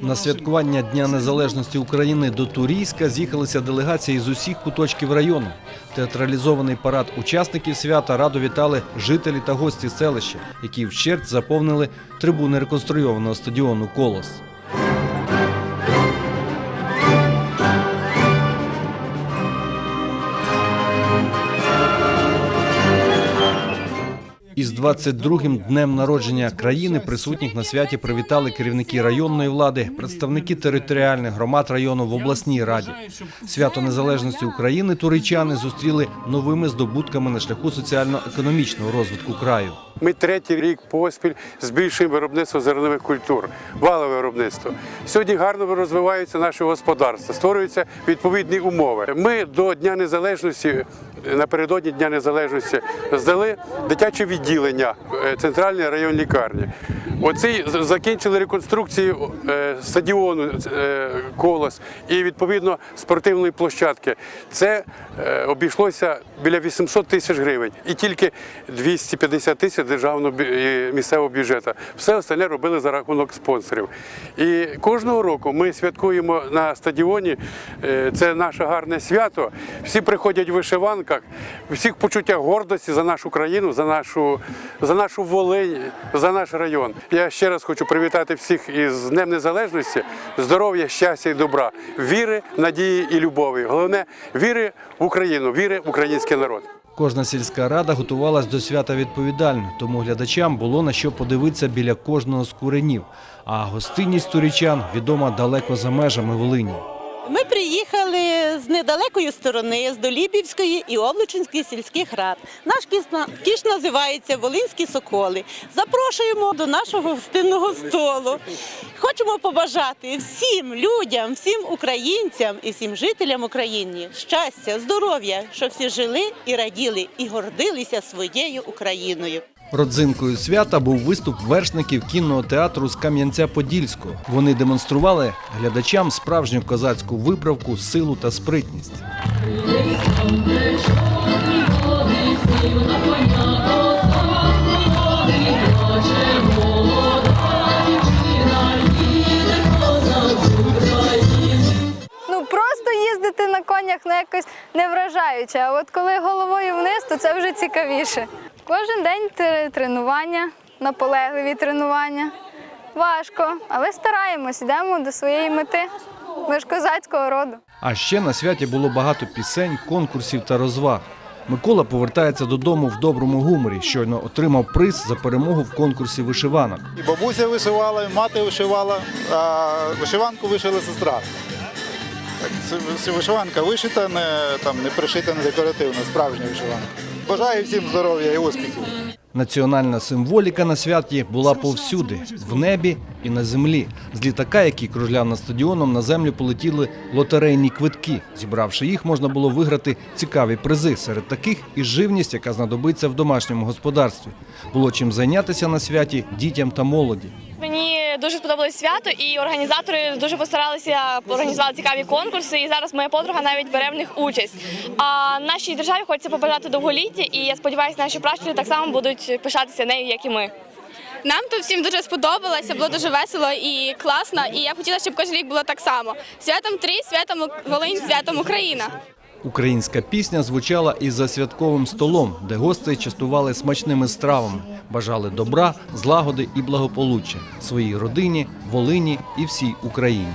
На святкування Дня Незалежності України до Турійська з'їхалися делегації з усіх куточків району. Театралізований парад учасників свята радо вітали жителі та гості селища, які вщерть заповнили трибуни реконструйованого стадіону Колос. Із 22-м днем народження країни присутніх на святі привітали керівники районної влади, представники територіальних громад району в обласній раді. Свято незалежності України туричани зустріли новими здобутками на шляху соціально-економічного розвитку краю. Ми третій рік поспіль збільшуємо виробництво зернових культур, валове виробництво. Сьогодні гарно розвиваються наші господарства, створюються відповідні умови. Ми до Дня Незалежності, напередодні Дня Незалежності, здали дитяче відділення е, центральної районної лікарні. Оці закінчили реконструкцію е, стадіону е, колос і відповідно спортивної площадки. Це обійшлося біля 800 тисяч гривень і тільки 250 тисяч державного місцевого бюджету. Все остальне робили за рахунок спонсорів. І кожного року ми святкуємо на стадіоні. Це наше гарне свято. Всі приходять в вишиванках, всіх почуття гордості за нашу країну, за нашу, за нашу Волинь, за наш район. Я ще раз хочу привітати всіх із Днем Незалежності, здоров'я, щастя і добра, віри, надії і любові. Головне віри в Україну, віри в український народ. Кожна сільська рада готувалась до свята відповідально, тому глядачам було на що подивитися біля кожного з куренів. А гостинність турічан відома далеко за межами Волині. Ми приїхали з недалекої сторони, з Долібівської і Облучинської сільських рад. Наш кіш, називається Волинські Соколи. Запрошуємо до нашого гостинного столу. Хочемо побажати всім людям, всім українцям і всім жителям України щастя, здоров'я, щоб всі жили і раділи, і гордилися своєю Україною. Родзинкою свята був виступ вершників кінного театру з Кам'янця-Подільського. Вони демонстрували глядачам справжню козацьку виправку, силу та спритність. Конях ну, якось не вражаюче. А от коли головою вниз, то це вже цікавіше. Кожен день тренування, наполегливі тренування. Важко, але стараємось, йдемо до своєї мети. Ми ж козацького роду. А ще на святі було багато пісень, конкурсів та розваг. Микола повертається додому в доброму гуморі. Щойно отримав приз за перемогу в конкурсі вишиванок. І бабуся вишивала, і мати вишивала, а вишиванку вишила сестра. Це- це вишиванка вишита, не, там, не пришита, не декоративна, справжня вишиванка. Бажаю всім здоров'я і успіхів. Національна символіка на святі була повсюди в небі і на землі. З літака, який кружляв над стадіоном, на землю полетіли лотерейні квитки. Зібравши їх, можна було виграти цікаві призи. Серед таких і живність, яка знадобиться в домашньому господарстві. Було чим зайнятися на святі дітям та молоді. Дуже сподобалось свято, і організатори дуже постаралися організувати цікаві конкурси. І зараз моя подруга навіть бере в них участь. А нашій державі хочеться побажати довголіття, і я сподіваюся, наші пращури так само будуть пишатися нею, як і ми. Нам тут всім дуже сподобалося, було дуже весело і класно. І я хотіла, щоб кожен рік було так само. Святом Трій, святом Волинь, святом Україна. Українська пісня звучала і за святковим столом, де гостей частували смачними стравами, бажали добра, злагоди і благополуччя своїй родині, Волині і всій Україні.